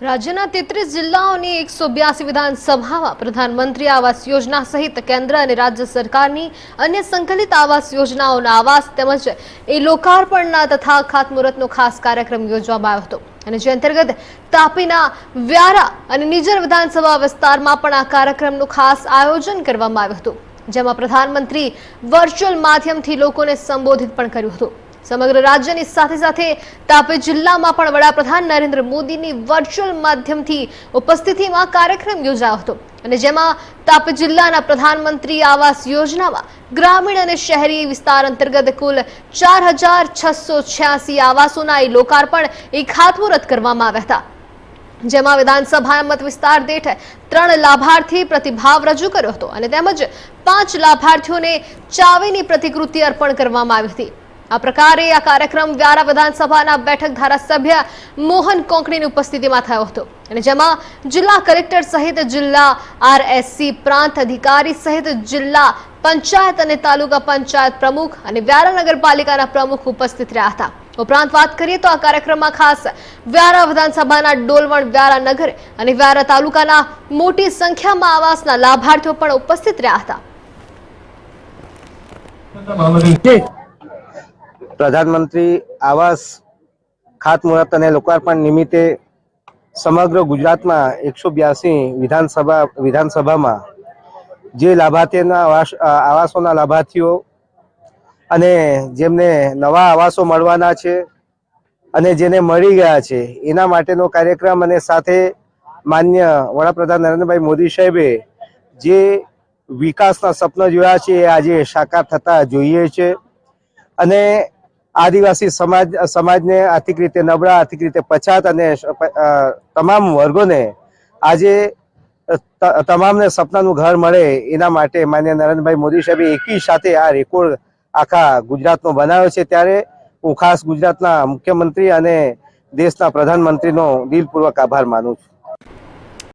રાજ્યના તેત્રીસ જિલ્લાઓની એકસો બ્યાસી વિધાનસભામાં પ્રધાનમંત્રી આવાસ યોજના સહિત કેન્દ્ર અને રાજ્ય સરકારની અન્ય સંકલિત આવાસ યોજનાઓના આવાસ તેમજ એ લોકાર્પણના તથા ખાતમુહૂર્તનો ખાસ કાર્યક્રમ યોજવામાં આવ્યો હતો. અને જે અંતર્ગત તાપીના વ્યારા અને નિજર વિધાનસભા વિસ્તારમાં પણ આ કાર્યક્રમનું ખાસ આયોજન કરવામાં આવ્યું હતું, જેમાં પ્રધાનમંત્રી વર્ચ્યુઅલ માધ્યમથી લોકોને સંબોધિત પણ કર્યું હતું. સમગ્ર રાજ્યની સાથે સાથે તાપી જિલ્લામાં પણ વડાપ્રધાન નરેન્દ્ર મોદીની વર્ચ્યુઅલ માધ્યમથી ઉપસ્થિતિમાં કાર્યક્રમ યોજાયો હતો. અને જેમાં તાપી જિલ્લાના પ્રધાનમંત્રી આવાસ યોજનામાં ગ્રામીણ અને શહેરી વિસ્તાર અંતર્ગત કુલ ચાર હજાર છસો છ્યાસી આવાસોના એ લોકાર્પણ એ ખાતમુહૂર્ત કરવામાં આવ્યા હતા. જેમાં વિધાનસભા મત વિસ્તાર દેઠ ત્રણ લાભાર્થી પ્રતિભાવ રજૂ કર્યો હતો અને તેમજ પાંચ લાભાર્થીઓને ચાવીની પ્રતિકૃતિ અર્પણ કરવામાં આવી હતી. આ પ્રકારે આ કાર્યક્રમ વ્યારા વિધાનસભાના બેઠક ધારાસભ્ય મોહન કોંકણીની ઉપસ્થિતિમાં થયો હતો. અને જેમાં જિલ્લા કલેક્ટર સહિત જિલ્લા આરએસસી પ્રાંત અધિકારી સહિત જિલ્લા પંચાયત અને તાલુકા પંચાયત પ્રમુખ અને વ્યારા નગરપાલિકાના પ્રમુખ ઉપસ્થિત રહ્યા હતા. ઉપરાંત વાત કરીએ તો આ કાર્યક્રમમાં ખાસ વ્યારા વિધાનસભાના ડોલવણ વ્યારા નગર અને વ્યારા તાલુકાના મોટી સંખ્યામાં આવાસના લાભાર્થીઓ પણ ઉપસ્થિત રહ્યા હતા. પ્રધાનમંત્રી આવાસ ખાતમુહૂર્ત અને લોકાર્પણ નિમિત્તે સમગ્ર ગુજરાતમાં એકસો બ્યાસી વિધાનસભા, વિધાનસભામાં જે લાભાર્થીના આવાસોના લાભાર્થીઓ અને જેમને નવા આવાસો મળવાના છે અને જેને મળી ગયા છે, એના માટેનો કાર્યક્રમ અને સાથે માન્ય વડાપ્રધાન નરેન્દ્રભાઈ મોદી સાહેબે જે વિકાસના સપના જોયા છે, એ આજે સાકાર થતા જોઈએ છે. અને આદિવાસી સમાજ, સમાજને આર્થિક રીતે નબળા, આર્થિક રીતે પછાત અને તમામ વર્ગોને આજે તમામને સપનાનું ઘર મળે એના માટે માન્ય નરેન્દ્રભાઈ મોદી સાહેબે એકી સાથે આ રેકોર્ડ આખા ગુજરાતનો બનાવ્યો છે. ત્યારે હું ખાસ ગુજરાતના મુખ્યમંત્રી અને દેશના પ્રધાનમંત્રીનો દિલપૂર્વક આભાર માનું છું.